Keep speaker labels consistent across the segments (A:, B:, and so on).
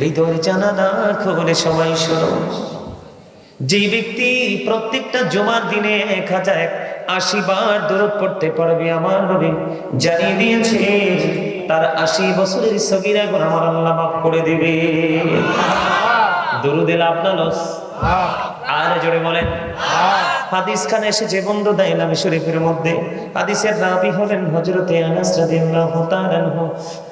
A: হৃদয়ের জানালা খবরে সবাই শোনো। যে ব্যক্তি প্রত্যেকটা জমার দিনে এক হাজার আশি বার দূরত পড়তে পারবে আমার নবী জানিয়ে দিয়েছে তার আশি বছরের সগিরা গুণ আমার আল্লাহ মাফ করে দিবে। দরুদে লাভ না লস। আর জোরে বলেন। হাদিস খান এসেছে বন্ধু দাইলাম শরীফের মধ্যে, হাদিসের রাবি হলেন হজরতে আনাস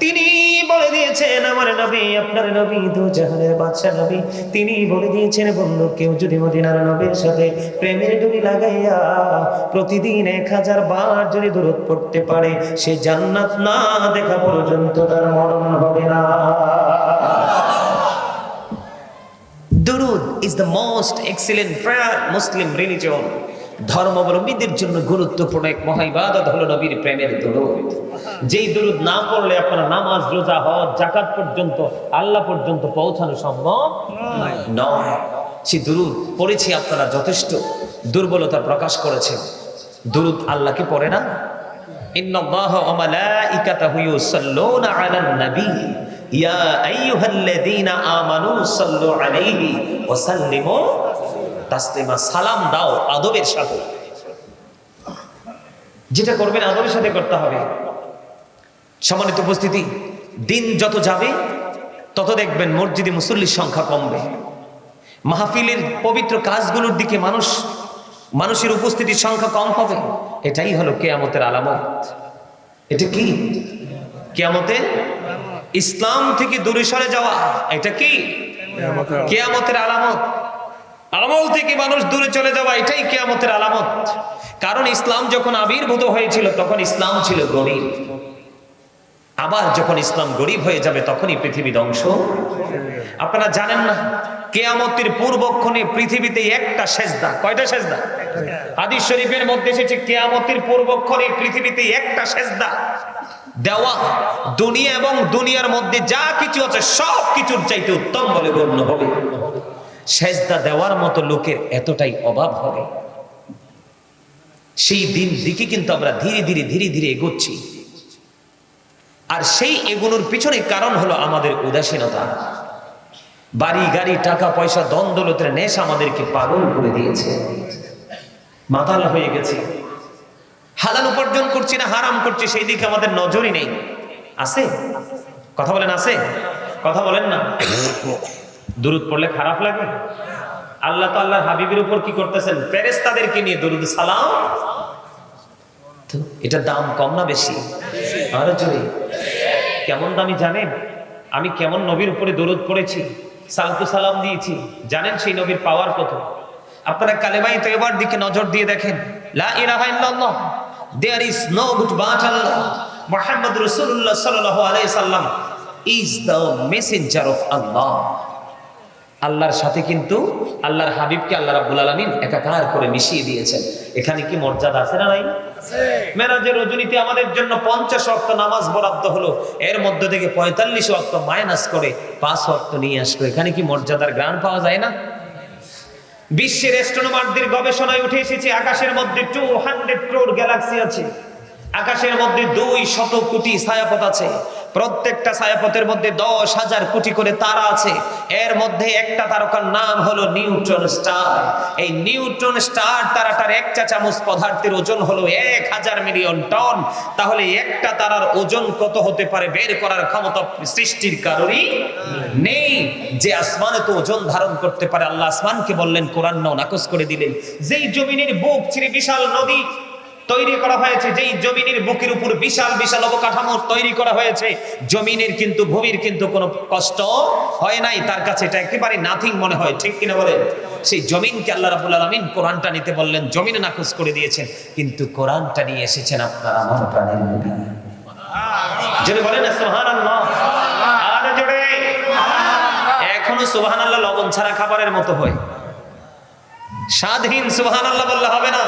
A: তিনি বলে দিয়েছেন, আমার নবী, আপনার নবী, দু জাহানের বাদশা নবী। তিনি বলে দিয়েছেন, বন্ধু, কেউ যদি মদিনার নবীর সাথে প্রেমের ডুবি লাগাইয়া প্রতিদিন এক হাজার বার যদি দূরত পড়তে পারে, সে জান্নাত না দেখা পর্যন্ত তার মরণ হবে না দুরুদ is the most excellent prayer Muslim religion ধর্মাবলম্বীদের জন্য গুরুত্বপূর্ণ এক মহাইবাদত হলো নবীর প্রেমের দুরুদ। যেই দুরুদ না পড়লে আপনার নামাজ, রোজা, হজ জাকাত পর্যন্ত, আল্লাহ পর্যন্ত পৌঁছানো সম্ভব নয়। সেই দুরুদ পড়েছি আপনারা যথেষ্ট। দুর্বলতা প্রকাশ করেছেন দুরুদ আল্লাহকে পড়ে না। ইন্নাল্লাহ ওয়া মালাইকাতাহু ইউসাল্লুনা আলান নবী ইয়া আইয়ুহাল্লাযীনা আমানু সাল্লু আলাইহি ওয়া সাল্লিমু তাসলিমা, সালাম দাও আদবের সাথে। যেটা করবেন আদবের সাথে করতে হবে। সম্মানিত উপস্থিতি, দিন যত যাবে, তত দেখবেন মসজিদে মুসল্লির সংখ্যা কমবে। মাহফিলের পবিত্র কাজগুলোর দিকে মানুষ, মানুষের উপস্থিতির সংখ্যা কম হবে। এটাই হলো কেয়ামতের আলামত। এটা কি? কেয়ামতের ইসলাম থেকে দূরে সরে যাওয়া এটা কি? কেয়ামতের আলামত। আমল থেকে মানুষ দূরে চলে যাওয়া এটাই কেয়ামতের আলামত। কারণ ইসলাম যখন আবির্ভূত হয়েছিল তখন ইসলাম ছিল গরিব। আবার যখন ইসলাম গরিব হয়ে যাবে তখনই পৃথিবী ধ্বংস। আপনারা জানেন না কেয়ামতের পূর্বক্ষণে পৃথিবীতে একটা সেজদা। কয়টা সেজদা? হাদিস শরীফের মধ্যে এসেছে কেয়ামতের পূর্বক্ষণে পৃথিবীতে একটা সেজদা। দেওয়া, দুনিয়া এবং দুনিয়ার মধ্যে যা কিছু আছে, সব কিছুর চাইতে উত্তম বলে গণ্য হবে। সেজদা দেওয়ার মতো লোকের এতটাই অভাব হবে। সেই দিন দিকে কিন্তু আমরা ধীরে ধীরে ধীরে ধীরে এগোচ্ছি। আর সেই এগুলোর পিছনে কারণ হলো আমাদের উদাসীনতা। বাড়ি, গাড়ি, টাকা, পয়সা দ্বন্দ্বলতের নেশ আমাদেরকে পাগল করে দিয়েছে। মাতাল হয়ে গেছে। হালাল উপার্জন করছি না, হারাম করছি, সেই দিকে আমাদের নজরই নেই। আছে? কথা বলেন, আছে? কথা বলেন না। দুরুদ পড়লে খারাপ লাগে। আল্লাহ তো আল্লাহ হাবিবের উপর কি করতেছেন? প্যারেস তাদেরকে নিয়ে দুরুদ, সালাম। তো এটার দাম কম না বেশি? কেমন দামি জানেন? আমি কেমন নবীর উপরে দরুদ পড়েছি, সালতু সালাম দিয়েছি, জানেন সেই নবীর পাওয়ার কত? আপনারা কালেমাই তো এবার দিকে নজর দিয়ে দেখেন। লা ইলাহা ইল্লাল্লাহ। There is no God but Allah Muhammad রাসূলুল্লাহ সাল্লাল্লাহু আলাইহি সাল্লাম is the messenger of Allah আল্লাহর সাথে কিন্তু আল্লাহর হাবিবকে আল্লাহ রাব্বুল আলামিন একাকার করে মিশিয়ে দিয়েছেন। এখানে কি মর্যাদা আছে না নাই? মেরাজের রজনীতে আমাদের জন্য পঞ্চাশ ওয়াক্ত নামাজ বরাদ্দ হলো। এর মধ্য থেকে পঁয়তাল্লিশ ওয়াক্ত মাইনাস করে পাঁচ ওয়াক্ত নিয়ে আসলো। এখানে কি মর্যাদার গ্রাণ পাওয়া যায় না? বিশ্বের অ্যাস্ট্রোনমারদের গবেষণায় উঠে এসেছে আকাশের মধ্যে টু হান্ড্রেড ক্রোর গ্যালাক্সি আছে। আকাশের মধ্যে দুই শত কোটি ছায়াপথ আছে। প্রত্যেকটা ছায়াপথের মধ্যে দশ হাজার কোটি করে তারা আছে। এর মধ্যে একটা তারকার নাম হলো নিউট্রন স্টার। এই নিউট্রন স্টার তারাটার এক চা চামচ পদার্থের ওজন হলো এক হাজার মিলিয়ন টন। তাহলে একটা তারার ওজন কত হতে পারে বের করার ক্ষমতা সৃষ্টির কারণই নেই। যে আসমানে তো ওজন ধারণ করতে পারে, আল্লাহ আসমানকে বললেন, কোরআন নাকচ করে দিলেন। যেই জমিনের বুক ছিঁড়ে বিশাল নদী তৈরি করা হয়েছে, যেই জমিনের বুকের উপর বিশাল বিশাল অবকাঠামো তৈরি করা হয়েছে, জমিনের কিন্তু ভূমির কিন্তু কোনো কষ্ট হয় নাই, তার কাছে এটা একেবারে নাথিং মনে হয়, ঠিক কিনা বলেন? সেই জমিনকে আল্লাহ রাবুল আলমিন কোরআনটা নিতে বললেন, জমিনে নাকচ করে দিয়েছেন, কিন্তু কোরআনটা নিয়ে এসেছেন আপনার আমার প্রাণের নবী যদি বলেন সুবহানাল্লাহ। আর জোরে। এখনও সুবহানাল্লাহ লবণ ছাড়া খাবারের মতো হয়। স্বাধীন সুবহানাল্লাহ বললে হবে না।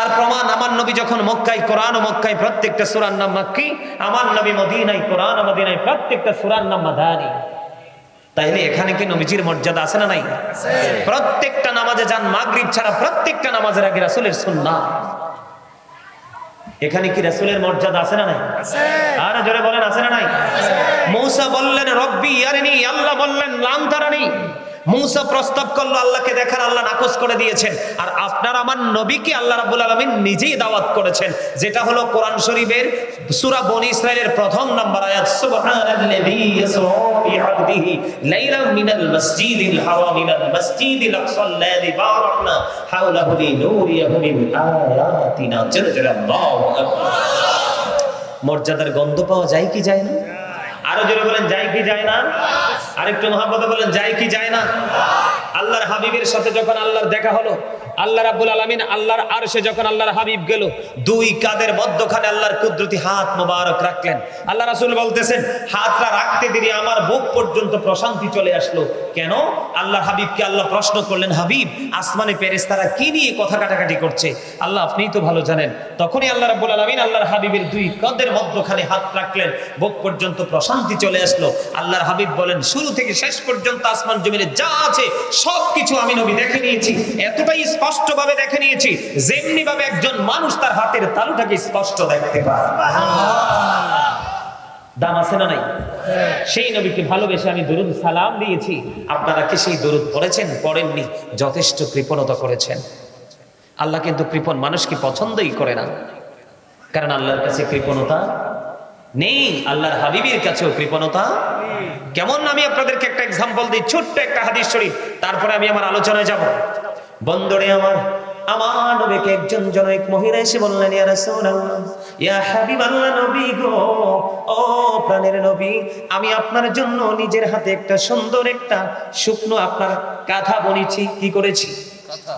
A: তার প্রমাণ আমার নবী যখন মক্কায় কোরআন ও মক্কায় প্রত্যেকটা সুরার নাম মাক্কি আমার নবী মদিনায় কোরআন ও মদিনায় প্রত্যেকটা সুরার নাম মাদানি। তাইলে এখানে কি নবীজির মর্যাদা আছে না নাই? প্রত্যেকটা নামাজে যান মাগরিব ছাড়া প্রত্যেকটা নামাজের আগে রাসূলের সুন্নাহ। এখানে কি রাসূলের মর্যাদা আছে না নাই? আর জোরে বলেন আছে না নাই? মৌসা বললেন রব্বি ইয়ারিনি আল্লাহ বললেন লাম তারানি মূসা প্রস্তাব করল, আল্লাহকে দেখার আল্লাহ নাকচ করে দিয়েছেন। আর আপনার আমার নবীকে আল্লাহ রাব্বুল আলামিন নিজেই দাওয়াত করেছেন। যেটা হলো কোরআন শরীফের সূরা বনি ইসরাইলের প্রথম নাম্বার মিনাল মাসজিদিল মর্যাদার গন্ধ পাওয়া যায় কি যায় না? আরও জোরে বলেন, যায় কি যায় না? আরেকটু মহাব্বতে বলেন যায় কি যায় না? আল্লাহর হাবিবের সাথে যখন আল্লাহর দেখা হলো, আল্লাহ রাব্বুল আলামিন আল্লাহর আরশে যখন আল্লাহর হাবিব গেল, দুই কাদের মধ্যখানে আল্লাহর কুদরতি হাত মোবারক রাখলেন। আল্লাহ রাসূল বলতেছেন, হাতটা রাখতে দেরি, আমার বুক পর্যন্ত প্রশান্তি চলে আসলো। কেন? আল্লাহর হাবিবকে আল্লাহ প্রশ্ন করলেন, হাবিব, আসমানে ফেরেশতারা কি নিয়ে কথা কাটাকাটি করছে? আল্লাহ, আপনিই তো ভালো জানেন। তখনই আল্লাহ রাব্বুল আলামিন আল্লাহর হাবিবের দুই কাদের মধ্যখানে হাত রাখলেন, বুক পর্যন্ত প্রশান্তি চলে আসলো। আল্লাহর হাবিব বলেন, শুরু থেকে শেষ পর্যন্ত আসমান জমিনে যা আছে সবকিছু আমি নবী দেখে নিয়েছি, এতটাই স্পষ্ট ভাবে দেখে নিয়েছি যেমনি ভাবে একজন মানুষ তার হাতের তালুটাকে স্পষ্ট দেখতে পায়। দাম আছে না নাই? সেই নবীকে ভালোবেসে আমি দরুদ সালাম দিয়েছি। আপনারা কি সেই দরুদ পড়েছেন? পড়েননি। যথেষ্ট কৃপণতা করেছেন। আল্লাহ কিন্তু কৃপণ মানুষকে পছন্দই করে না। কারণ আল্লাহর কাছে কৃপণতা নেই, আল্লাহর হাবিবের কাছেও কৃপণতা কেমন আমি আপনাদেরকে একটা এক্সাম্পল দিই, ছোট্ট একটা হাদিস শরীফ। তারপরে আমি আমার আলোচনায় যাব। বন্দরে আমার আমার নবীকে একজন জনৈক মহিলা এসে বললেন, ইয়া রাসূলুল্লাহ, ইয়া হাবিবাল্লাহ নবী গো, ও প্রাণের নবী, আমি আপনার জন্য নিজের হাতে একটা সুন্দর একটা শুকনো আপনার কাঁথা বনেছি কি করেছি?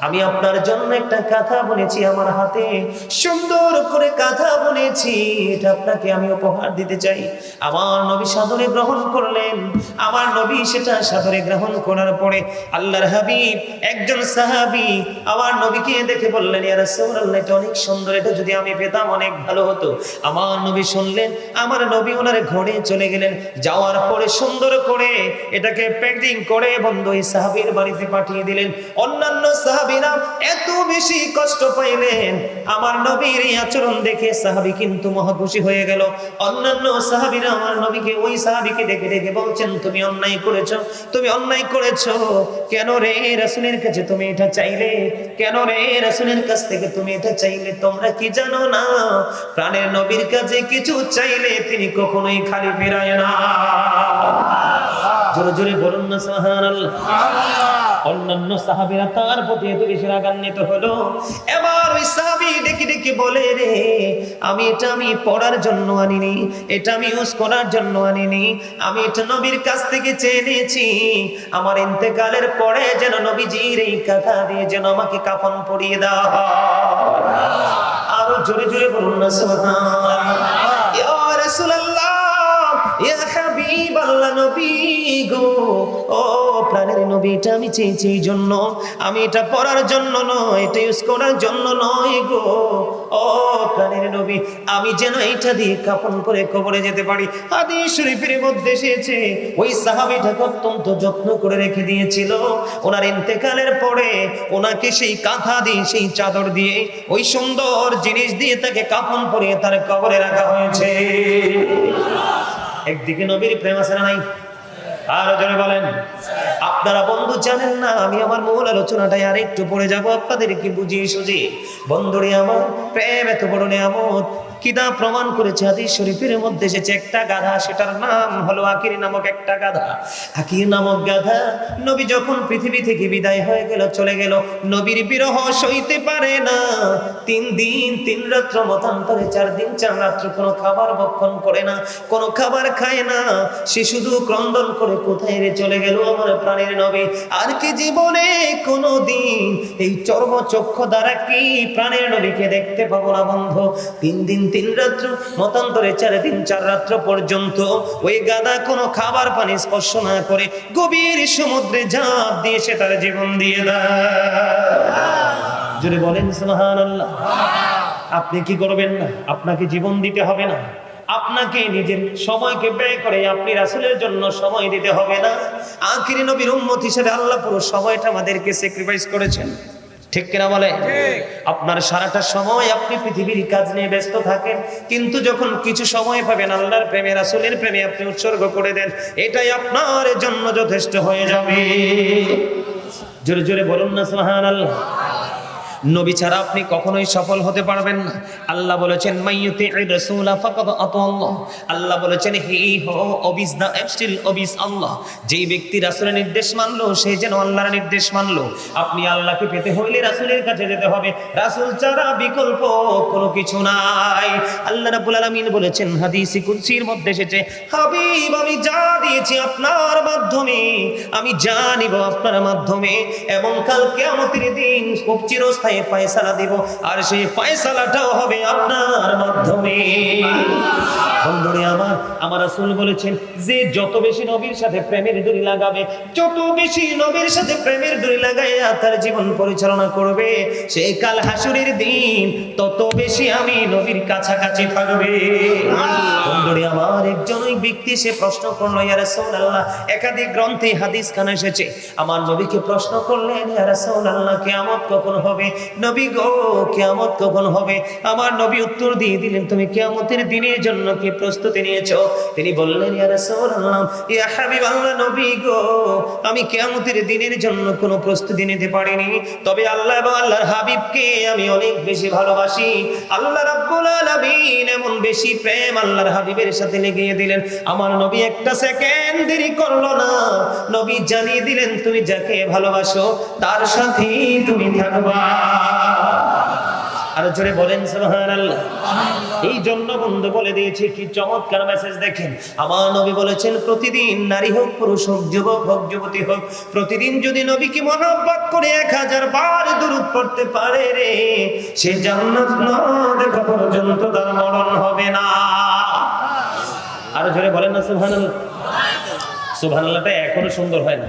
A: আমি আপনার জন্য একটা কাঁথা বুনেছি আমার হাতে। সুন্দর করে কাঁথা বুনেছি। এটা আপনাকে আমি উপহার দিতে চাই। আমার নবী সাদরে গ্রহণ করলেন। আমার নবী সেটা সাদরে গ্রহণ করার পরে আল্লাহর হাবিব একজন সাহাবী আমার নবীকে দেখে বললেন, ইয়া রাসূলুল্লাহ, এটা অনেক সুন্দর। এটা যদি আমি পেতাম অনেক ভালো হতো। আমার নবী শুনলেন। আমার নবী ওনার ঘরে চলে গেলেন। যাওয়ার পরে সুন্দর করে এটাকে প্যাকিং করে বন্ধু এই সাহাবীর বাড়িতে পাঠিয়ে দিলেন। অন্যান্য সাহাবীরা এত বেশি কষ্ট পাইলেন। আমার নবীর এই আচরণ দেখে সাহাবী কিন্তু হয়ে গেল। অন্যান্য সাহাবীরা আমার নবীকে ওই সাহাবীকে বলছেন, তুমি অন্যায় তুমি অন্যায় কেন রে কাছে তুমি এটা চাইলে? কেন রে কাছ থেকে তুমি এটা চাইলে? তোমরা কি জানো না? প্রাণের নবীর কাছে কিছু চাইলে তিনি কখনোই খালি ফেরায় না। জোরে জোরে বলুন না, সুবহানাল্লাহ। অন্যান্য সাহাবীরা তার প্রতি এত বেশি রাগান্বিত হলো। এবার ওই সাহাবী ডেকে ডেকে বলে, রে, আমি এটা আমি পড়ার জন্য আনিনি, এটা আমি ইউজ করার জন্য আনিনি, আমি এটা নবীর কাছ থেকে চেয়ে নিয়েছি। আমার ইন্তেকালের পরে যেন নবীজির এই কথা দিয়ে যেন আমাকে কাফন পরিয়ে দেওয়া আরও জোরে জোরে বলুন না, সুবহানাল্লাহ। ইয়া রাসূলুল্লাহ, ইয়া এটা আমি চেয়েছি এই জন্য। আমি এটা পড়ার জন্য নয়, এটা ইউজ করার জন্য নয় গো। ও প্রাণের নবী, আমি যেন এটা দিয়ে কাপন করে কবরে যেতে পারি। হাদিস শরীফের মধ্যে এসেছে, ওই সাহাবীটাকে অত্যন্ত যত্ন করে রেখে দিয়েছিল। ওনার ইন্তেকালের পরে ওনাকে সেই কাঁথা দিয়ে, সেই চাদর দিয়ে, ওই সুন্দর জিনিস দিয়ে তাকে কাফন পরিয়ে তার কবরে রাখা হয়েছে। একদিকে নবীর প্রেম আছে না নাই? আর জনে বলেন। আপনারা বন্ধু জানেন না, আমি আমার মূল আলোচনাটাই আর একটু পড়ে যাব। আপনাদেরকে বুঝিয়ে সুঝিয়ে, বন্ধুরে আমার, প্রেম এত বড় নিয়ামত। কিদা প্রমাণ করেছে, হাদিস শরীফের মধ্যে এসেছে একটা গাধা, সেটার নাম হলো আকির নামক একটা গাধা। আকির নামক গাধা নবী যখন পৃথিবী থেকে বিদায় হয়ে গেল, চলে গেল, নবীর বিরহ সইতে পারে না। তিন দিন, তিন রাত্র মতান্তরে, চার দিন, চার রাত্র কোনো খাবার ভক্ষণ করে না, কোনো খাবার খায় না। সে শুধু ক্রন্দন করে কোথায় রে চলে গেল আমার প্রাণের নবী? আর কি জীবনে কোনো দিন এই চর্ম চক্ষু দ্বারা কি প্রাণের নবীকে দেখতে পাবো না বন্ধ? তিন দিন তিন রাত্র, মতান্তরে চার দিন চার রাত্র পর্যন্ত ওই গাদা কোনো খাবার পানি স্পর্শ না করে গভীর সমুদ্রে ঝাঁপ দিয়ে সে তার জীবন দিয়ে দেয়। জোরে বলেন, সুবহানাল্লাহ। আপনি কি করবেন না? আপনাকে জীবন দিতে হবে না। আপনাকে নিজের সময়কে ব্যয় করে আপনি রাসূলের জন্য সময় দিতে হবে না। আখিরি নবীর উম্মত হিসেবে আল্লাহ পুরো সময়টা আমাদেরকে স্যাক্রিফাইস করেছেন। ঠিক কিনা বলে? আপনার সারাটা সময় আপনি পৃথিবীর কাজ নিয়ে ব্যস্ত থাকেন, কিন্তু যখন কিছু সময় পাবেন, আল্লাহর প্রেমে, রাসূলের প্রেমে আপনি উৎসর্গ করে দেন, এটাই আপনার জন্য যথেষ্ট হয়ে যাবে। জোরে জোরে বলুন না, সুবহানাল্লাহ। নবী ছাড়া আপনি কখনোই সফল হতে পারবেন না। আল্লাহ বলেছেন মাইয়ুতি রাসূলা ফাকাদ আতাল্লাহ আল্লাহ। বলেছেন, হি হো, অবিস দা স্টিল অবিস আল্লাহ। যেই ব্যক্তি রাসূলের নির্দেশ মানলো, সে যেন আল্লাহর নির্দেশ মানলো। আপনি আল্লাহকে পেতে হইলে রাসূলের কাছে যেতে হবে। রাসূল ছাড়া বিকল্প কোনো কিছু নাই। আল্লাহ রাব্বুল আলামিন বলেছেন, হাদিসে কুদসির মধ্যে এসেছে, হাবিব, আমি যা দিয়েছি আপনার মাধ্যমে, আমি যা নিব আপনার মাধ্যমে। এবং কাল কিয়ামতের দিন খুব চিরস্থায়ী ফয়সালা দিব, আর সেই ফয়সালাটাও হবে আপনার মাধ্যমে। আমার আমার রাসূল বলেছেন, যে যত বেশি নবীর সাথে প্রেমের দড়ি লাগাবে, যত বেশি নবীর সাথে প্রেমের দড়ি তার জীবন পরিচালনা করবে সেই কাল হাসুরের দিন, তত বেশি আমি নবীর কাছাকাছি থাকবে। আমার, একজন ব্যক্তি, সে প্রশ্ন করল, ইয়া রাসূলুল্লাহ, একাধিক গ্রন্থে হাদিস খান এসেছে। আমার নবীকে প্রশ্ন করলেন, ইয়া রাসূলুল্লাহ, কিয়ামত কখন হবে? নবী গো, কিয়ামত কখন হবে? আমার নবী উত্তর দিয়ে দিলেন, তুমি কিয়ামতের দিনের জন্য কি প্রস্তুতি নিয়েছো? তিনি বললেন, ইয়া রাসূলুল্লাহ, ইয়া হাবিবাল্লাহ নবী গো, আমি কিয়ামতের দিনের জন্য কোনো প্রস্তুতি নিতে পারিনি। তবে আল্লাহ এবং আল্লাহর হাবিবকে আমি অনেক বেশি ভালোবাসি। আল্লাহ রাব্বুল আলামিন এমন বেশি প্রেম আল্লাহর হাবিবের সাথে লেগিয়ে দিলেন। আমার নবী একটা সেকেন্ড দেরি করল না। নবী জানিয়ে দিলেন, তুমি যাকে ভালোবাসো, তার সাথেই তুমি থাকবা। আর জোরে বলেন সুবহানাল্লাহ। এই জন্য বন্ধু বলে দিয়েছি কি চমৎকার মেসেজ দেখেন। আমার নবী বলেছেন প্রতিদিন নারী হোক পুরুষ হোক যুবক হোক যুবতী হোক প্রতিদিন যদি নবীকে মহব্বত করে এক হাজার বার দূরত পড়তে পারে রে সে জান্নাত না দেখা পর্যন্ত তার মরণ হবে না। আর জোরে বলেন না সুবহানাল্লাহ। সুবহানাল্লাহটা এখনও সুন্দর হয় না।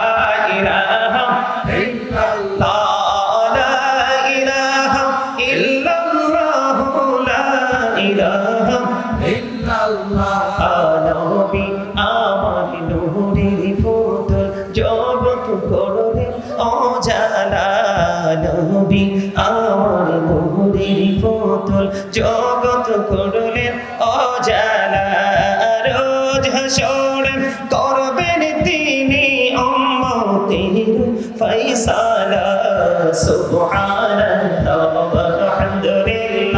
A: জগৎ করলেন অজালা রোজ হাসর করবেন তিনি উম্মতের ফয়সালা। সুবহানাল্লাহ আলহামদুলিল্লাহ।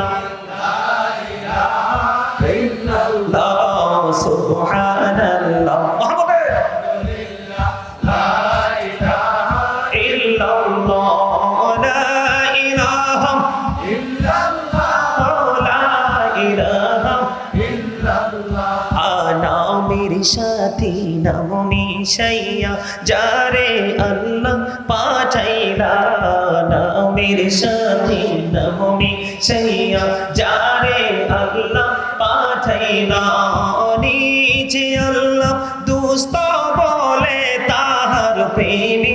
A: সাথী নাম মিশাইয়া যারে আল্লাহ পাঠাইলা নিচে আল্লাহ দুস্ত বলে তাহার প্রেমী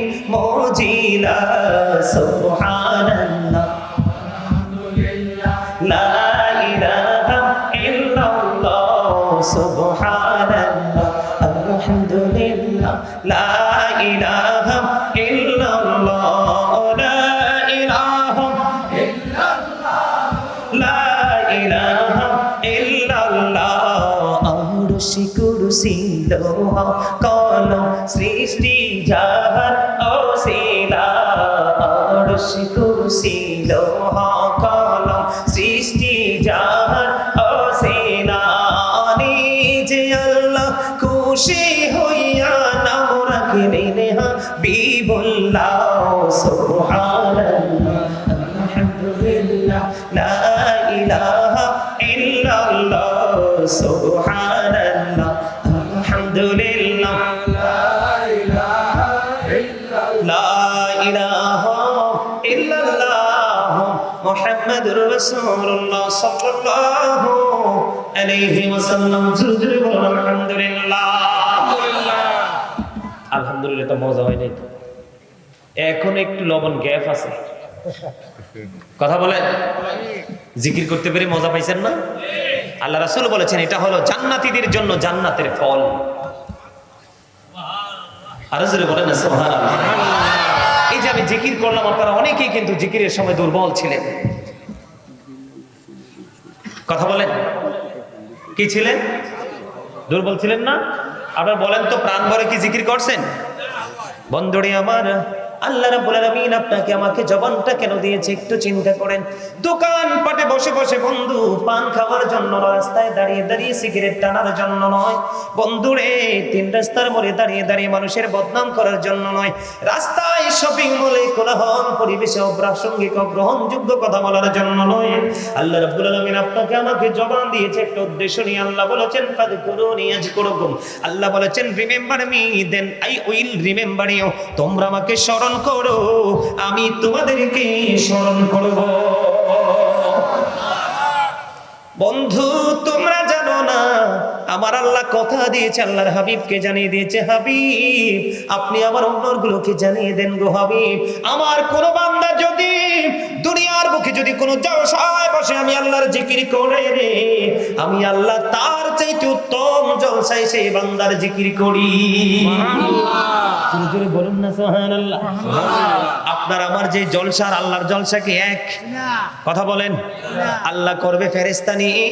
A: কলম সৃষ্টি যাহার অসিলা আরশি কুরসি লোহ রাসূলুল্লাহ সাল্লাল্লাহু আলাইহি ওয়াসাল্লাম জুজুর বলুন আলহামদুলিল্লাহ। আলহামদুলিল্লাহ। তো মজা হয় নাই এখন একটু লবণ গ্যাপ আছে। কথা বলেন। জিকির করতে পেরে মজা পাইছেন না? আল্লাহ রাসূল বলেছেন এটা হলো জান্নাতীদের জন্য জান্নাতের ফল। আরও জোরে বলেন না সুবহানাল্লাহ। এই যে আমি জিকির করলাম আপনারা অনেকেই কিন্তু জিকিরের সময় দুর্বল ছিলেন। কথা বলেন। কি ছিলেন? দুর্বল ছিলেন না? আপনার বলেন তো, প্রাণ ভরে কি জিকির করছেন? বন্ধুরে আমার। আল্লাহ রাব্বুল আলামিন আপনাকে আমাকে জবানটা কেন দিয়েছে একটু চিন্তা করেন। দোকান পাটে বসে বসে বন্ধু পান খাওয়ার জন্য নয়, রাস্তায় দাঁড়িয়ে দাঁড়িয়ে সিগারেট টানার জন্য নয়। বন্ধুরে তিন রাস্তার মোড়ে দাঁড়িয়ে দাঁড়িয়ে মানুষের বদনাম করার জন্য নয়। রাস্তায় শপিং মলে কোলাহল পরিবেশে অপ্রাসঙ্গিক অগ্রহণযোগ্য কথা বলার জন্য নয়। আল্লাহ রাব্বুল আলামিন আপনাকে আমাকে জবান দিয়েছে একটা উদ্দেশ্য নিয়ে। আল্লাহ বলেছেন ফাদকুরুনি আজকুরুকুম আল্লাহ বলেছেন remember me then I will remember you. তোমরা আমাকে স্মরণ করো, আমি তোমাদেরকে স্মরণ করব। বন্ধু, তোমরা জানো না, আমার আল্লাহ কথা দিয়েছে, আল্লাহর হাবিবকে জানিয়ে দিয়েছে, হাবিব, আপনি আমার অন্যগুলোকে জানিয়ে দেন গো হাবিব। আমার কোন বান্দা যদি দুনিয়ার বুকে যদি কোনো জলসায় বসে, আমি আল্লাহর জিকির করে রে, আমি আল্লাহ তার চাইতে উত্তম জলসায় সেই বান্দার জিকির করি। জোরে জোরে বলুন না সুবহানাল্লাহ। আপনার আমার যে জলসার আল্লাহর জলসা কি এক? কথা বলেন। আল্লাহ করবে নিয়ে।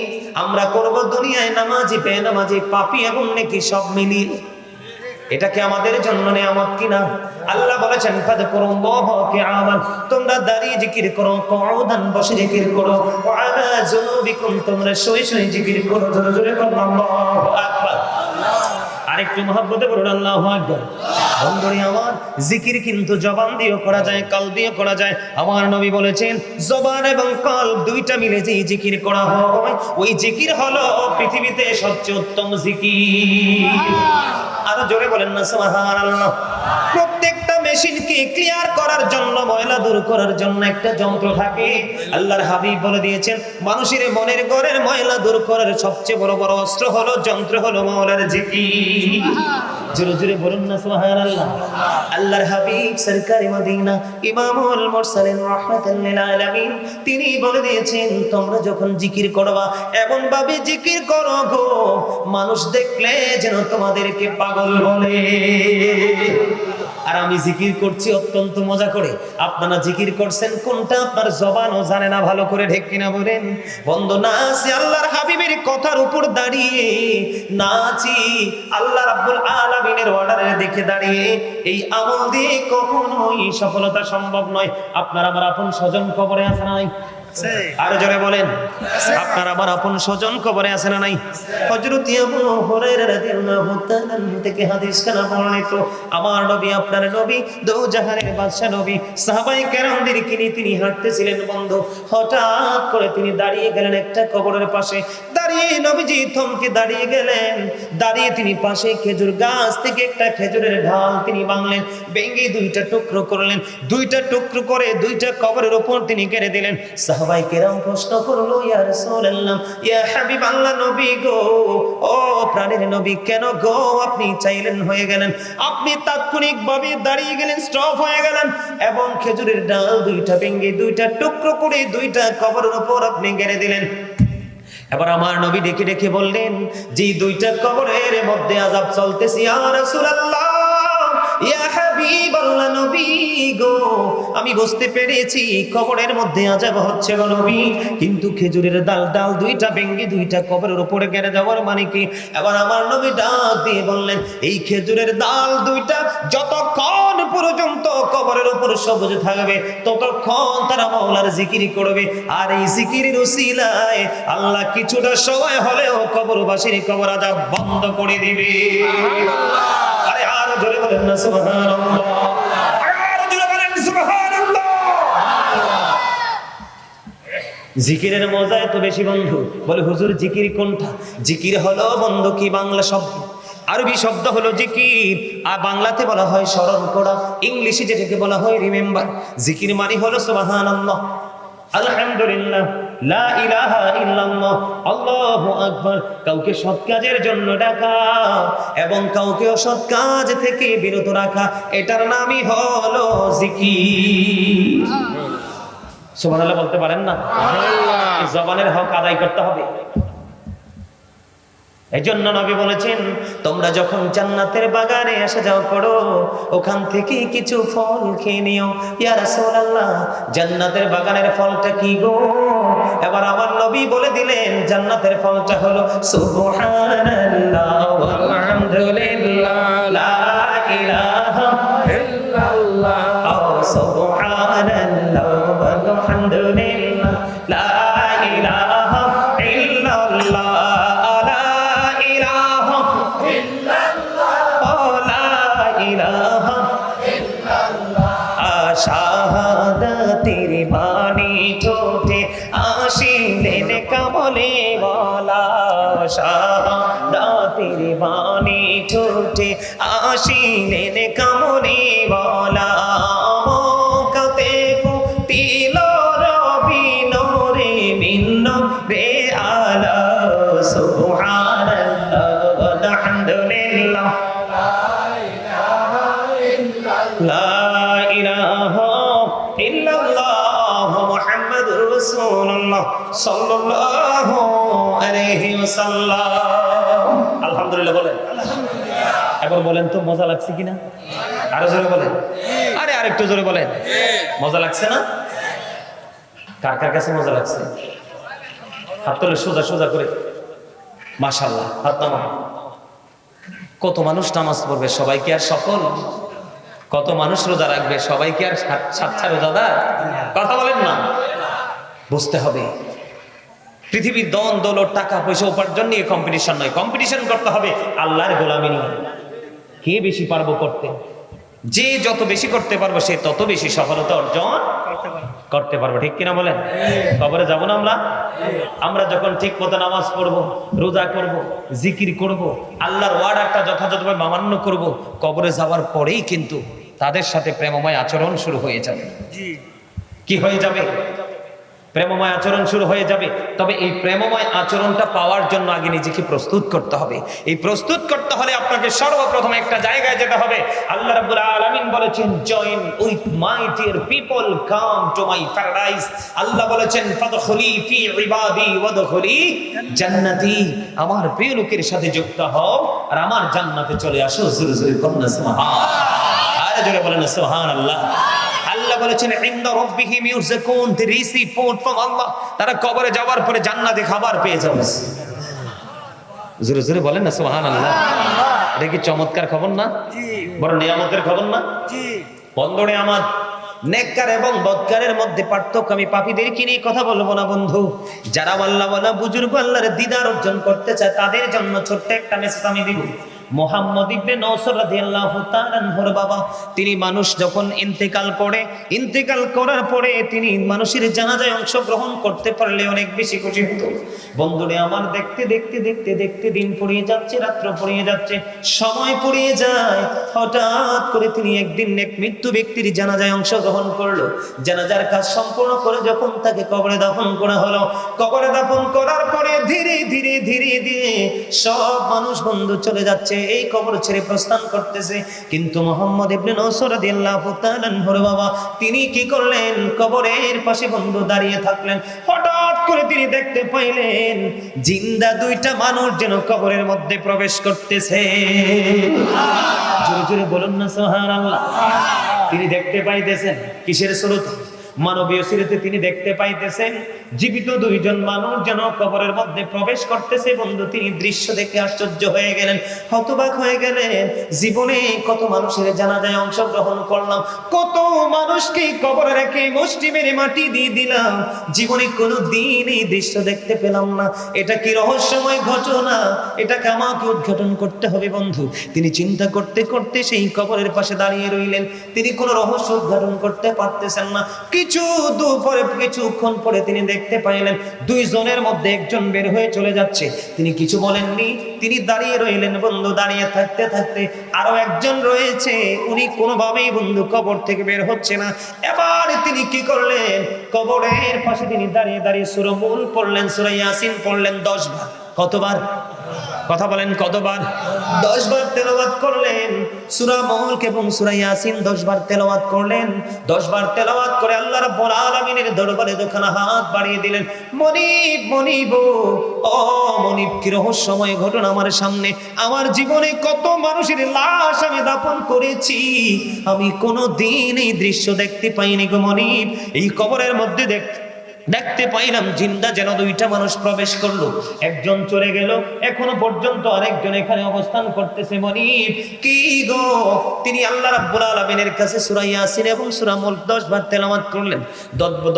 A: আমরা করব দুনিয়ায় নামাজি বে নামাজি পাপি এবং নেকি সব মিলিয়ে। এটা কি আমাদের জন্য নিয়ামত কিনা? আল্লাহ বলেছেন ফাদকুরুল্লাহ কিয়ামান। তোমরা দাঁড়িয়ে জিকির করো কউদান বসে জিকির করো। ওয়ালা জুনুবিকুম তোমরা শুয়ে শুয়ে জিকির করো। জোরে জোরে করো আল্লাহু আকবার। আরেকটু মহব্বতে বলুন, আল্লাহ বন্ধুরি, আমার জিকির কিন্তু জবান দিয়েও করা যায়, কাল দিয়ে করা যায়। আমার নবী বলেছেন, জবান এবং কাল দুইটা মিলে যে জিকির করা হয়, ওই জিকির হলো পৃথিবীতে সবচেয়ে উত্তম জিকির। আরও জোরে বলেন না, সুবহানাল্লাহ। প্রত্যেকটা মেশিনকে ক্লিয়ার করার জন্য, ময়লা দূর করার জন্য একটা যন্ত্র থাকে? আল্লাহর হাবিব বলে দিয়েছেন, মানুষের মনের ঘরের ময়লা দূর করার সবচেয়ে বড় বড় অস্ত্র হলো, যন্ত্র হলো মৌলার জিকির জোরে জোরে বলুন না, সুবহানাল্লাহ। আল্লাহর হাবিব সরকারি মদিনা, ইমামুল মুরসালিন আলামিন, তিনি বলে দিয়েছেন, তোমরা যখন জিকির করবা এমন ভাবে জিকির করো গো, মানুষ দেখলে যেন তোমাদেরকে পাগল বলে। আর আমি জিকির করছি অত্যন্ত মজা করে। আপনারা জিকির করছেন, কোনটা আপনার জবানও জানে না ভালো করে ঢেক কিনা বলেন? বন্ধ না নাচি আল্লাহর হাবিবের কথার উপর দাঁড়িয়ে, নাচি আল্লাহ রাব্বুল আলামিনের অর্ডারে দেখে দাঁড়িয়ে। এই আমল দিয়ে কখনোই সফলতা সম্ভব নয়। আপনার, আমার আপন স্বজন কবরে আছে না নাই? বলেন। আপনার আমার আপন স্বজন কবরে আছে না নাই? রাদিয়াল্লাহু থেকে হাদিস বর্ণিত, আমার নবী, আপনার নবী বাদশা নবী, সাহাবায়ে কেরামদের তিনি হাঁটতেছিলেন হঠাৎ করে তিনি দাঁড়িয়ে গেলেন একটা কবরের পাশে। দাঁড়িয়ে নবীজি থমকে দাঁড়িয়ে গেলেন। দাঁড়িয়ে তিনি পাশে খেজুর গাছ থেকে একটা খেজুরের ঢাল তিনি বাংলেন ভেঙে দুইটা টুকরো করলেন। দুইটা টুকরো করে দুইটা কবরের উপর তিনি কেড়ে দিলেন। সাহাবাই কেরাম প্রশ্ন করল, ইয়া রাসূলুল্লাহ, ইয়া হাবিব আল্লাহ নবী গো, ও প্রাণের নবী কেন গো? আপনি চাইলেন হয়ে গেলেন, আপনি তাৎক্ষণিক ভাবে দাঁড়িয়ে গেলেন স্টপ হয়ে গেলেন এবং খেজুরের ডাল দুইটা ভেঙে দুইটা টুকরো করে দুইটা কবরের উপর আপনি গেড়ে দিলেন। এবার আমার নবী ডেকে ডেকে বললেন যে দুইটা কবরের মধ্যে আজাব চলতেছে, ইয়া রাসূলুল্লাহ। ইয়া হাবিবাল্লাহ নবী গো। আমি বুঝতে পেরেছি কবরের মধ্যে আজাব হচ্ছে গো নবী। কিন্তু খেজুরের ডাল ডাল দুইটা ভেঙ্গে দুইটা কবরের উপরে গেড়ে যাওয়ার মানে কি? এবার আমার নবী ডাক দিয়ে বললেন, এই খেজুরের ডাল দুইটা যতক্ষণ পর্যন্ত কবরের উপর সবুজ থাকবে, ততক্ষণ তারা মাওলার জিকির করবে। আর এই জিকিরের উসিলায় আল্লাহ কিছুটা সময় হলেও কবরবাসীর কবর আজাব বন্ধ করে দিবে। জোরে বলেন না জিকিরের মজা এত বেশি বন্ধু। বলে, হুজুর, জিকির কোনটা? জিকির হলো বন্ধু কি বাংলা শব্দ? আরবি শব্দ হলো জিকির। আর বাংলাতে বলা হয় স্মরণ করা। ইংলিশে যেটাকে বলা হয় রিমেম্বার। জিকির মানে হলো সুবহানাল্লাহ। আলহামদুলিল্লাহ লা ইলাহা ইল্লাল্লাহ আল্লাহু আকবার। কাউকে সৎ কাজের জন্য ডাকা এবং কাউকে অসৎ কাজ থেকে বিরত রাখা এটার নামই হলো জিকির। সুবহানাল্লাহ বলতে পারেন না? জবানের হক আদায় করতে হবে। এই জন্য নবী বলেছেন, তোমরা যখন জান্নাতের বাগানে আসা যাও করো ওখান থেকে কিছু ফল খেয়ে নিও। ইয়া রাসূলুল্লাহ, জান্নাতের বাগানের ফলটা কি গো? এবার আমার নবী বলে দিলেন, জান্নাতের ফলটা হলো সুবহানাল্লাহ আসিলেন কামনে বলা কাতে ফুটিল রবি নরে ভিন্ন রে আলা সুবহানাল্লাহ সাল্লাল্লাহু আলাইহি ওয়াসাল্লাম। একবার বলেন তো, মজা লাগছে কিনা? আরও জোরে বলেন। আরে, আরেকটু জোরে বলেন। মজা লাগছে না? কার কার কাছে মজা লাগছে? হাত তোলে সোজা সোজা করে। মাশাল্লাহ হাত নামা কত মানুষ নামাজ পড়বে, সবাই কি আর সফল? কত মানুষ রোজা রাখবে, সবাই কি আর সাতটা রোজাদার কথা বলেন না। বুঝতে হবে। পৃথিবীর দন, দৌলত, টাকা, পয়সা, উপার্জন নিয়ে কম্পিটিশন নয়। কম্পিটিশন করতে হবে আল্লাহর গোলামি নিয়ে। কে বেশি পারব করতে? যে যত বেশি করতে পারব সে তত বেশি সফলতা অর্জন করতে পারব। ঠিক কিনা বলেন? কবরে যাব না আমরা? আমরা যখন ঠিক মতো নামাজ পড়ব রোজা করব জিকির করব আল্লাহর ওয়ার্ডারটা যথাযথভাবে মামান্য করব কবরে যাওয়ার পরেই কিন্তু তাদের সাথে প্রেমময় আচরণ শুরু হয়ে যাবে। কি হয়ে যাবে? প্রেমময় আচরণ শুরু হয়ে যাবে। তবে এই প্রেমময় আচরণটা পাওয়ার জন্য আগে নিজেকে প্রস্তুত করতে হবে। এই প্রস্তুত করতে হলে আপনাকে সর্বপ্রথম একটা জায়গায় যেতে হবে। আল্লাহ রাব্বুল আলামিন বলেছেন join with my dear people come to my paradise Allah বলেছেন ফাদখুলি ফি ইবাদি ওয়াদখুলি জান্নাতি আমার প্রিয় লোকের সাথে যুক্ত হও আর আমার জান্নাতে চলে আসো। জোরে জোরে কন্যা সুবহান আরে জোরে বলেন সুবহানাল্লাহ। আল্লাহ বলেছেন ইন্দা রব্বিহিম ইউরজাকুন they receive food from Allah তারা কবরে যাওয়ার পরে জান্নাতে খাবার পেয়ে যাবে। জোরে জোরে বলেন না সুবহানাল্লাহ। এটা কি চমৎকার খবর না? বড় নিয়ামতের খবর না? বন্ধনে আমার নেককার এবং বদকারের মধ্যে পার্থক্য আমি পাপীদেরকে নিয়ে কথা বলব না বন্ধু? যারা আল্লাহ বলা বুজুর্গ আল্লাহর দিদার অর্জন করতে চায় তাদের জন্য ছোট্ট একটা মেসেজ আমি দিব। মোহাম্মদ ইবনে নওসর রাদিয়াল্লাহু তাআলা আনহুর বাবা, তিনি মানুষ যখন ইন্তেকাল করে, ইন্তেকাল করার পরে তিনি মানুষের জানাজায় অংশগ্রহণ করতে পারলে অনেক বেশি খুশি হতো। বন্ধুরে, আমার দেখতে দেখতে দেখতে দেখতে দিন পড়িয়ে যাচ্ছে, রাত্র পড়িয়ে যাচ্ছে, সময় পড়িয়ে যায়। হঠাৎ করে তিনি একদিন এক মৃত্যু ব্যক্তির জানাজায় অংশগ্রহণ করল। জানাজার কাজ সম্পূর্ণ করে যখন তাকে কবরে দাফন করা হলো, কবরে দাফন করার পরে ধীরে ধীরে ধীরে ধীরে সব মানুষ বন্ধু চলে যাচ্ছে। এই কবর ছেড়ে প্রস্থান করতেছে। কিন্তু মোহাম্মদ ইবনে নসর রাদিয়াল্লাহু তাআলা বাবা, তিনি কি করলেন? কবরের পাশে বন্ধু দাঁড়িয়ে থাকলেন। হঠাৎ করে তিনি দেখতে পাইলেন, জিন্দা দুইটা মানুষ যেন কবরের মধ্যে প্রবেশ করতেছে। জোরে জোরে বলুন না, সুবহানাল্লাহ। তিনি দেখতে পাইতেছেন, কিসের স্রোত? মানবীয় সিরিতে তিনি দেখতে পাইতেছেন, জীবিত দুইজন মানুষ যেন কবরের মধ্যে প্রবেশ করতেছে। বন্ধু, তিনি দৃশ্য দেখে আশ্চর্য হয়ে গেলেন, হতবাক হয়ে গেলেন। জীবনে কত মানুষের জানাজায় অংশগ্রহণ করলাম, কত মানুষকে কবরে রেখে মুষ্টি মেরে মাটি দিয়ে দিলাম। জীবনে কোনো দিন এই দৃশ্য দেখতে পেলাম না। এটা কি রহস্যময় ঘটনা? এটাকে আমাকে উদ্ঘাটন করতে হবে, বন্ধু। তিনি চিন্তা করতে করতে সেই কবরের পাশে দাঁড়িয়ে রইলেন। তিনি কোনো রহস্য উদ্ঘাটন করতে পারতেছেন না। কিছু দূর পরে, কিছুক্ষণ পরে তিনি দেখতে পাইলেন, দুইজনের মধ্যে একজন বের হয়ে চলে যাচ্ছে। তিনি কিছু বলেননি, তিনি দাঁড়িয়ে রইলেন। বন্ধু, দাঁড়িয়ে থাকতে থাকতে আরও একজন রয়েছে। উনি কোনোভাবেই, বন্ধু, কবর থেকে বের হচ্ছে না। এবার তিনি কি করলেন? কবরের পাশে তিনি দাঁড়িয়ে দাঁড়িয়ে সুরমুল পড়লেন সুরাই ইয়াসিন পড়লেন দশ বার কতবার? কথা বলেন কতবার? দশ বার তেলাওয়াত করলেন। সূরা মুলক এবং সূরা ইয়াসিন দশ বার তেলাওয়াত করলেন। দশ বার তেলাওয়াত করে আল্লাহ রাব্বুল আলামিনের দরবারে দোকানা হাত বাড়িয়ে দিলেন। মনিব মনিব ও মনিব, কি রহস্যময় ঘটনা আমার সামনে। আমার জীবনে কত মানুষের লাশ আমি দাপন করেছি। আমি কোনো দিন এই দৃশ্য দেখতে পাইনি গো মনিব। এই কবরের মধ্যে দেখ দেখতে পাইলাম জিন্দা যেন দুইটা মানুষ প্রবেশ করল। একজন চলে গেল, এখনও পর্যন্ত আরেকজন এখানে অবস্থান করতেছে মনিব। কি গো? তিনি আল্লাহ রাব্বুল আলামিনের কাছে সূরা ইয়াসিন এবং সূরা মুলক 10 বার তেলাওয়াত করলেন।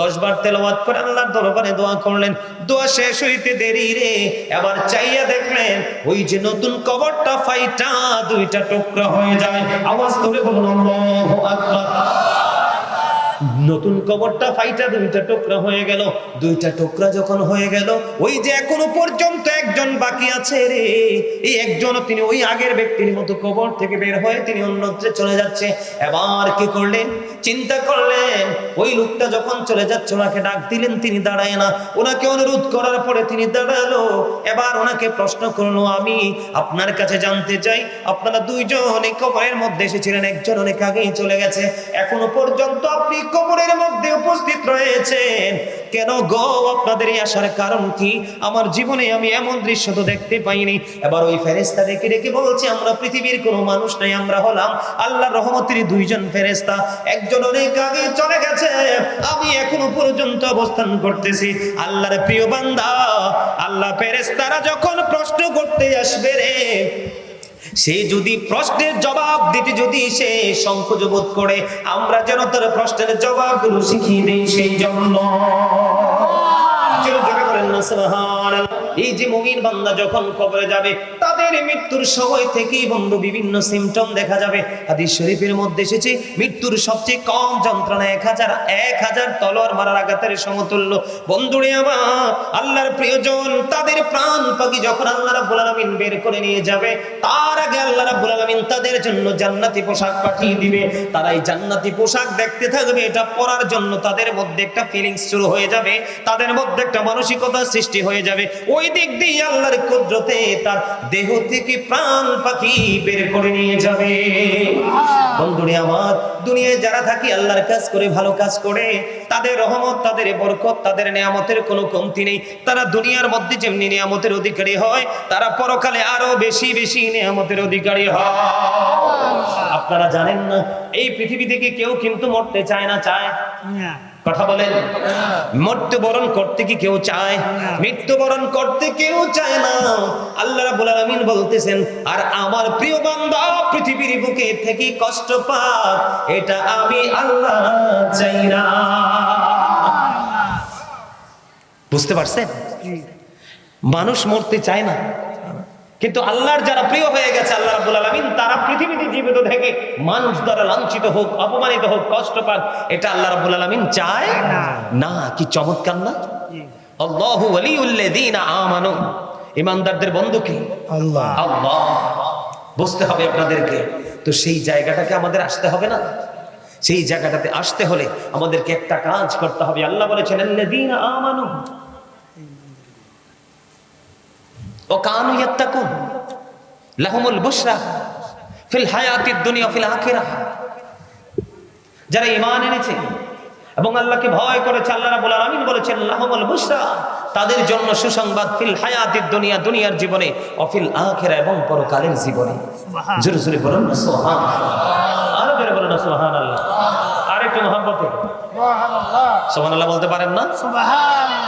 A: 10 বার তেলাওয়াত করে আল্লাহর দরবারে দোয়া করলেন। দোয়া শেষ হইতে দেরি রে। এবার চাইয়া দেখলেন, ওই যে নতুন কবরটা ফাইটা দুইটা টুকরা হয়ে যায়। আওয়াজ করে বলুন, আল্লাহু আকবার। নতুন কবরটা ফাইটা দুইটা টুকরা হয়ে গেল। দুইটা টুকরা যখন হয়ে গেল, ওই যে এখনও পর্যন্ত একজন বাকি আছে রে। এই একজন তিনি ওই আগের ব্যক্তির মতো কবর থেকে বের হয়ে তিনি অন্যত্রে চলে যাচ্ছে। এবার কি করলেন? চিন্তা করলেন, ওই লোকটা যখন চলে যাচ্ছে, ওনাকে ডাক দিলেন, তিনি দাঁড়ায় না। ওনাকে অনুরোধ করার পরে তিনি দাঁড়াল। এবার ওনাকে প্রশ্ন করল, আমি আপনার কাছে জানতে চাই, আপনারা দুইজন এই কবরের মধ্যে এসেছিলেন, একজন অনেক আগেই চলে গেছে। এখনও পর্যন্ত আপনি কবরের মধ্যে উপস্থিত রয়েছেন। কেন গো, আপনাদের আসার কারণ কি? আমার জীবনে আমি এমন দৃশ্য তো দেখতে পাইনি। এবার ওই ফেরেস্তা দেখে ডেকে বলছে, আমরা পৃথিবীর কোনো মানুষ নাই, আমরা হলাম আল্লাহর রহমতের দুইজন ফেরেস্তা একজন অনেক আগে চলে গেছে, আমি এখনও পর্যন্ত অবস্থান করতেছি। আল্লাহর প্রিয় বান্দা, আল্লাহ ফেরেস্তারা যখন প্রশ্ন করতে আসবে রে সে যদি প্রশ্নের জবাব দিতে যদি সে সংকোচ বোধ করে আমরা যেন তার প্রশ্নের জবাবগুলো শিখিয়ে দিই সেই জন্য না। এই যে মুমিন বান্দা যখন কবরে যাবে, তাদের মৃত্যুর সময় থেকেই বন্ধু বিভিন্ন সিমটম দেখা যাবে। হাদিস শরীফের মধ্যে এসেছে, মৃত্যুর সবচেয়ে কম যন্ত্রণা এক হাজার এক হাজার তলোয়ার মারার আঘাতের সমতুল্য। বন্ধুরে আমার, আল্লাহর প্রিয়জন, তাদের প্রাণ পাখি যখন আল্লাহ রাব্বুল আলামিন বের করে নিয়ে যাবে, তার আগে আল্লাহ রাব্বুল আলামিন তাদের জন্য জান্নাতি পোশাক পাঠিয়ে দিবে। তারা এই জান্নাতি পোশাক দেখতে থাকবে, এটা পরার জন্য তাদের মধ্যে একটা ফিলিংস শুরু হয়ে যাবে, তাদের মধ্যে একটা মানসিকতা সৃষ্টি হয়ে যাবে। ওই দিক দিয়ে আল্লাহর কুদরতে তার দেহ থেকে প্রাণ পাখি বের করে নিয়ে যাবে। বন্ধুরে আমার দুনিয়ায় যারা থাকি আল্লাহর কাজ করে ভালো কাজ করে তাদের রহমত তাদের বরকত তাদের নিয়ামতের কোনো কমতি নেই। তারা দুনিয়ার মধ্যে যেমনি নিয়ামতের অধিকারী হয় তারা পরকালে আরও বেশি বেশি নিয়ামতের অধিকারী হয়। আপনারা জানেন না এই পৃথিবী থেকে কেউ কিন্তু মরতে চায় না চায় কথা বলেন। মৃত্যুবরণ করতে কি কেউ চায়? মৃত্যুবরণ করতে কেউ চায় না। আল্লাহ রাব্বুল আলামিন বলতেছেন আর আমার প্রিয় বান্দা পৃথিবীর বুকে থেকে কষ্ট পাক এটা আমি আল্লাহ চাই না। বুঝতে পারছেন? মানুষ মরতে চায় না। কিন্তু আল্লাহর যারা প্রিয় হয়ে গেছে আল্লাহ রাব্বুল আলামিন তারা পৃথিবীতে জীবিত থেকে মানুষ দ্বারা লাঞ্ছিত হোক অপমানিত হোক কষ্ট পাক এটা আল্লাহ রাব্বুল আলামিন চায় না। কি চমৎকার না? আল্লাহু আমানু। ইমানদারদের বন্ধু কি?
B: আল্লাহ।
A: আল্লাহ। বুঝতে হবে আপনাদেরকে। তো সেই জায়গাটাকে আমাদের আসতে হবে না? সেই জায়গাটাতে আসতে হলে আমাদেরকে একটা কাজ করতে হবে। আল্লাহ বলেছেন আমানু। ও কানু ইয়াত্তাকুন। লাহুমুল বুশরা। ফিল হায়াতিদ দুনিয়া ফিল আখিরাহ যারা ঈমান এনেছে এবং আল্লাহকে ভয় করেছে আল্লাহ রাব্বুল আলামিন বলেছেন লাহুমুল বুশরা। তাদের জন্য সুসংবাদ ফিল হায়াতিদ দুনিয়া দুনিয়ার জীবনে অফিল আখিরা এবং পরকালের জীবনে। জোরে জোরে বলুন না সুবহানাল্লাহ। আরও জোরে বলুন না সুবহানাল্লাহ। আরেকটু মহব্বতে।
B: সুবহানাল্লাহ।
A: সুবহানাল্লাহ বলতে পারেন না?
B: সুবহান